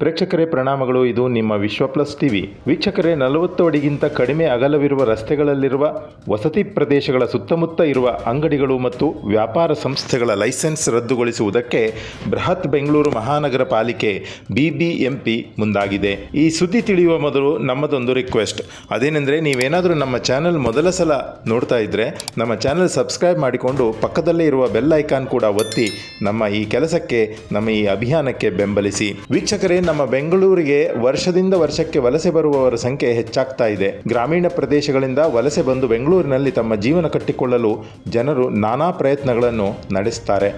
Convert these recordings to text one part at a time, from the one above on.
ಪ್ರೇಕ್ಷಕರೇ, ಪ್ರಣಾಮಗಳು ಇದು ನಿಮ್ಮ ವಿಶ್ವ ಪ್ಲಸ್ ಟಿವಿ. ವೀಕ್ಷಕರೇ, ನಲವತ್ತು ಅಡಿಗಿಂತ ಕಡಿಮೆ ಅಗಲವಿರುವ ರಸ್ತೆಗಳಲ್ಲಿರುವ ವಸತಿ ಪ್ರದೇಶಗಳ ಸುತ್ತಮುತ್ತ ಇರುವ ಅಂಗಡಿಗಳು ಮತ್ತು ವ್ಯಾಪಾರ ಸಂಸ್ಥೆಗಳ ಲೈಸೆನ್ಸ್ ರದ್ದುಗೊಳಿಸುವುದಕ್ಕೆ ಬೃಹತ್ ಬೆಂಗಳೂರು ಮಹಾನಗರ ಪಾಲಿಕೆ ಬಿಬಿಎಂಪಿ ಮುಂದಾಗಿದೆ. ಈ ಸುದ್ದಿ ತಿಳಿಯುವ ಮೊದಲು ನಮ್ಮದೊಂದು ರಿಕ್ವೆಸ್ಟ್. ಅದೇನೆಂದರೆ, ನೀವೇನಾದರೂ ನಮ್ಮ ಚಾನೆಲ್ ಮೊದಲ ಸಲ ನೋಡ್ತಾ ಇದ್ದರೆ ನಮ್ಮ ಚಾನೆಲ್ ಸಬ್ಸ್ಕ್ರೈಬ್ ಮಾಡಿಕೊಂಡು ಪಕ್ಕದಲ್ಲೇ ಇರುವ ಬೆಲ್ ಐಕಾನ್ ಕೂಡ ಒತ್ತಿ ನಮ್ಮ ಈ ಕೆಲಸಕ್ಕೆ, ನಮ್ಮ ಈ ಅಭಿಯಾನಕ್ಕೆ ಬೆಂಬಲಿಸಿ. ವೀಕ್ಷಕರೇ ನಮ್ಮ ಬೆಂಗಳೂರಿಗೆ ವರ್ಷದಿಂದ ವರ್ಷಕ್ಕೆ ವಲಸೆ ಬರುವವರ ಸಂಖ್ಯೆ ಹೆಚ್ಚಾಗ್ತಾ ಇದೆ. ಗ್ರಾಮೀಣ ಪ್ರದೇಶಗಳಿಂದ ವಲಸೆ ಬಂದು ಬೆಂಗಳೂರಿನಲ್ಲಿ ತಮ್ಮ ಜೀವನ ಕಟ್ಟಿಕೊಳ್ಳಲು ಜನರು ನಾನಾ ಪ್ರಯತ್ನಗಳನ್ನು ನಡೆಸ್ತಾರೆ.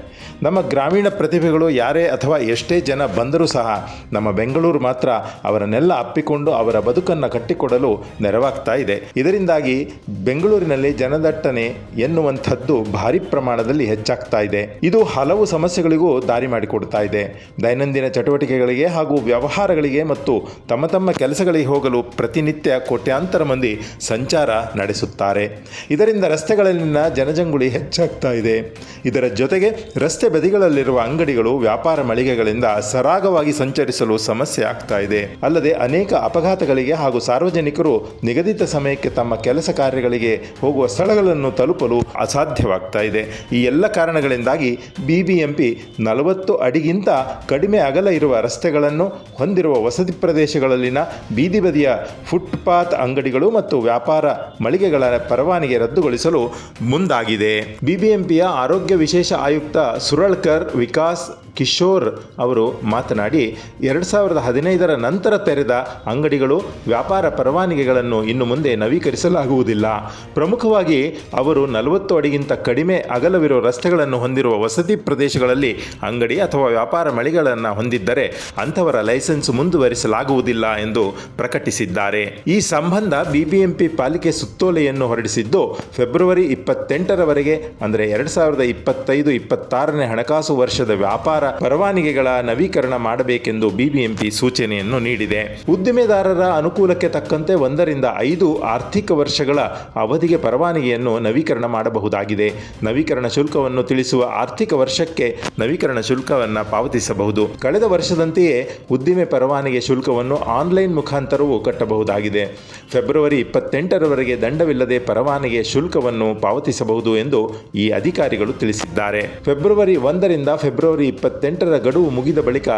ನಮ್ಮ ಗ್ರಾಮೀಣ ಪ್ರತಿಭೆಗಳು ಯಾರೇ ಅಥವಾ ಎಷ್ಟೇ ಜನ ಬಂದರೂ ಸಹ ನಮ್ಮ ಬೆಂಗಳೂರು ಮಾತ್ರ ಅವರನ್ನೆಲ್ಲ ಅಪ್ಪಿಕೊಂಡು ಅವರ ಬದುಕನ್ನು ಕಟ್ಟಿಕೊಡಲು ನೆರವಾಗ್ತಾ ಇದೆ. ಇದರಿಂದಾಗಿ ಬೆಂಗಳೂರಿನಲ್ಲಿ ಜನದಟ್ಟಣೆ ಎನ್ನುವಂಥದ್ದು ಭಾರಿ ಪ್ರಮಾಣದಲ್ಲಿ ಹೆಚ್ಚಾಗ್ತಾ ಇದೆ. ಇದು ಹಲವು ಸಮಸ್ಯೆಗಳಿಗೂ ದಾರಿ ಮಾಡಿಕೊಡ್ತಾ ಇದೆ. ದೈನಂದಿನ ಚಟುವಟಿಕೆಗಳಿಗೆ ಹಾಗೂ ವ್ಯವಹಾರಗಳಿಗೆ ಮತ್ತು ತಮ್ಮ ತಮ್ಮ ಕೆಲಸಗಳಿಗೆ ಹೋಗಲು ಪ್ರತಿನಿತ್ಯ ಕೋಟ್ಯಾಂತರ ಮಂದಿ ಸಂಚಾರ ನಡೆಸುತ್ತಾರೆ. ಇದರಿಂದ ರಸ್ತೆಗಳಲ್ಲಿನ ಜನಜಂಗುಳಿ ಹೆಚ್ಚಾಗ್ತಾ ಇದೆ. ಇದರ ಜೊತೆಗೆ ರಸ್ತೆ ಬದಿಗಳಲ್ಲಿರುವ ಅಂಗಡಿಗಳು ವ್ಯಾಪಾರ ಮಳಿಗೆಗಳಿಂದ ಸರಾಗವಾಗಿ ಸಂಚರಿಸಲು ಸಮಸ್ಯೆ ಆಗ್ತಾ ಇದೆ. ಅಲ್ಲದೆ ಅನೇಕ ಅಪಘಾತಗಳಿಗೆ ಹಾಗೂ ಸಾರ್ವಜನಿಕರು ನಿಗದಿತ ಸಮಯಕ್ಕೆ ತಮ್ಮ ಕೆಲಸ ಕಾರ್ಯಗಳಿಗೆ ಹೋಗುವ ಸ್ಥಳಗಳನ್ನು ತಲುಪಲು ಅಸಾಧ್ಯವಾಗ್ತಾ ಇದೆ. ಈ ಎಲ್ಲ ಕಾರಣಗಳಿಂದಾಗಿ ಬಿಬಿಎಂಪಿ ನಲವತ್ತು ಅಡಿಗಿಂತ ಕಡಿಮೆ ಅಗಲ ಇರುವ ರಸ್ತೆಗಳನ್ನು ಹೊಂದಿರುವ ವಸತಿ ಪ್ರದೇಶಗಳಲ್ಲಿನ ಬೀದಿ ಬದಿಯ ಫುಟ್ಪಾತ್ ಅಂಗಡಿಗಳು ಮತ್ತು ವ್ಯಾಪಾರ ಮಳಿಗೆಗಳ ಪರವಾನಿಗೆ ರದ್ದುಗೊಳಿಸಲು ಮುಂದಾಗಿದೆ. ಬಿಬಿಎಂಪಿಯ ಆರೋಗ್ಯ ವಿಶೇಷ ಆಯುಕ್ತ ಸುರಳ್ಕರ್, ವಿಕಾಸ್ ಕಿಶೋರ್ ಅವರು ಮಾತನಾಡಿ, ಎರಡು ಸಾವಿರದ ಹದಿನೈದರ ನಂತರ ತೆರೆದ ಅಂಗಡಿಗಳು ವ್ಯಾಪಾರ ಪರವಾನಿಗೆಗಳನ್ನು ಇನ್ನು ಮುಂದೆ ನವೀಕರಿಸಲಾಗುವುದಿಲ್ಲ. ಪ್ರಮುಖವಾಗಿ ಅವರು ನಲವತ್ತು ಅಡಿಗಿಂತ ಕಡಿಮೆ ಅಗಲವಿರುವ ರಸ್ತೆಗಳನ್ನು ಹೊಂದಿರುವ ವಸತಿ ಪ್ರದೇಶಗಳಲ್ಲಿ ಅಂಗಡಿ ಅಥವಾ ವ್ಯಾಪಾರ ಮಳಿಗೆಗಳನ್ನು ಹೊಂದಿದ್ದರೆ ಅಂಥವರ ಲೈಸೆನ್ಸ್ ಮುಂದುವರಿಸಲಾಗುವುದಿಲ್ಲ ಎಂದು ಪ್ರಕಟಿಸಿದ್ದಾರೆ. ಈ ಸಂಬಂಧ ಬಿಬಿಎಂಪಿ ಪಾಲಿಕೆ ಸುತ್ತೋಲೆಯನ್ನು ಹೊರಡಿಸಿದ್ದು, ಫೆಬ್ರವರಿ ಇಪ್ಪತ್ತೆಂಟರವರೆಗೆ, ಅಂದರೆ ಎರಡು ಸಾವಿರದ ಇಪ್ಪತ್ತೈದು, ಇಪ್ಪತ್ತಾರನೇ ಹಣಕಾಸು ವರ್ಷದ ವ್ಯಾಪಾರ ಪರವಾನಿಗೆಗಳ ನವೀಕರಣ ಮಾಡಬೇಕೆಂದು ಬಿಬಿಎಂಪಿ ಸೂಚನೆಯನ್ನು ನೀಡಿದೆ. ಉದ್ದಿಮೆದಾರರ ಅನುಕೂಲಕ್ಕೆ ತಕ್ಕಂತೆ ಒಂದರಿಂದ ಐದು ಆರ್ಥಿಕ ವರ್ಷಗಳ ಅವಧಿಗೆ ಪರವಾನಗಿಯನ್ನು ನವೀಕರಣ ಮಾಡಬಹುದಾಗಿದೆ. ನವೀಕರಣ ಶುಲ್ಕವನ್ನು ತಿಳಿಸುವ ಆರ್ಥಿಕ ವರ್ಷಕ್ಕೆ ನವೀಕರಣ ಶುಲ್ಕವನ್ನು ಪಾವತಿಸಬಹುದು. ಕಳೆದ ವರ್ಷದಂತೆಯೇ ಉದ್ದಿಮೆ ಪರವಾನಿಗೆ ಶುಲ್ಕವನ್ನು ಆನ್ಲೈನ್ ಮುಖಾಂತರವೂ ಕಟ್ಟಬಹುದಾಗಿದೆ. ಫೆಬ್ರವರಿ ಇಪ್ಪತ್ತೆಂಟರವರೆಗೆ ದಂಡವಿಲ್ಲದೆ ಪರವಾನಿಗೆ ಶುಲ್ಕವನ್ನು ಪಾವತಿಸಬಹುದು ಎಂದು ಈ ಅಧಿಕಾರಿಗಳು ತಿಳಿಸಿದ್ದಾರೆ. ಫೆಬ್ರವರಿ ಒಂದರಿಂದ ಫೆಬ್ರವರಿ ಇಪ್ಪತ್ತೆಂಟರ ಗಡುವು ಮುಗಿದ ಬಳಿಕ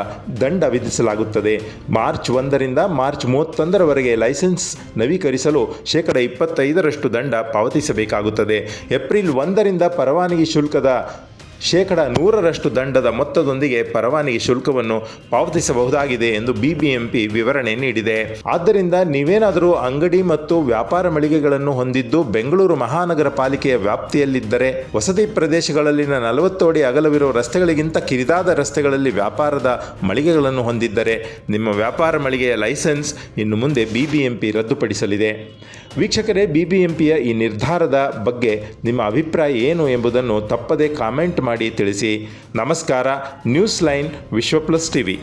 ದಂಡ ವಿಧಿಸಲಾಗುತ್ತದೆ. ಮಾರ್ಚ್ ಒಂದರಿಂದ ಮಾರ್ಚ್ ಮೂವತ್ತೊಂದರವರೆಗೆ ಲೈಸೆನ್ಸ್ ನವೀಕರಿಸಲು ಶೇಕಡ ಇಪ್ಪತ್ತೈದರಷ್ಟು ದಂಡ ಪಾವತಿಸಬೇಕಾಗುತ್ತದೆ. ಏಪ್ರಿಲ್ ಒಂದರಿಂದ ಪರವಾನಗಿ ಶುಲ್ಕದ ಶೇಕಡ ನೂರರಷ್ಟು ದಂಡದ ಮೊತ್ತದೊಂದಿಗೆ ಪರವಾನಗಿ ಶುಲ್ಕವನ್ನು ಪಾವತಿಸಬಹುದಾಗಿದೆ ಎಂದು ಬಿಬಿಎಂಪಿ ವಿವರಣೆ ನೀಡಿದೆ. ಆದ್ದರಿಂದ ನೀವೇನಾದರೂ ಅಂಗಡಿ ಮತ್ತು ವ್ಯಾಪಾರ ಮಳಿಗೆಗಳನ್ನು ಹೊಂದಿದ್ದು ಬೆಂಗಳೂರು ಮಹಾನಗರ ಪಾಲಿಕೆಯ ವ್ಯಾಪ್ತಿಯಲ್ಲಿದ್ದರೆ ವಸತಿ ಪ್ರದೇಶಗಳಲ್ಲಿನ ನಲವತ್ತು ಅಡಿ ಅಗಲವಿರುವ ರಸ್ತೆಗಳಿಗಿಂತ ಕಿರಿದಾದ ರಸ್ತೆಗಳಲ್ಲಿ ವ್ಯಾಪಾರದ ಮಳಿಗೆಗಳನ್ನು ಹೊಂದಿದ್ದರೆ ನಿಮ್ಮ ವ್ಯಾಪಾರ ಮಳಿಗೆಯ ಲೈಸೆನ್ಸ್ ಇನ್ನು ಮುಂದೆ ಬಿಬಿಎಂಪಿ ರದ್ದುಪಡಿಸಲಿದೆ. ವೀಕ್ಷಕರೇ ಬಿಬಿಎಂಪಿಯ ಈ ನಿರ್ಧಾರದ ಬಗ್ಗೆ ನಿಮ್ಮ ಅಭಿಪ್ರಾಯ ಏನು ಎಂಬುದನ್ನು ತಪ್ಪದೇ ಕಾಮೆಂಟ್ ಮಾಡಿ ತಿಳಿಸಿ. ನಮಸ್ಕಾರ, news line Vishwa plus TV.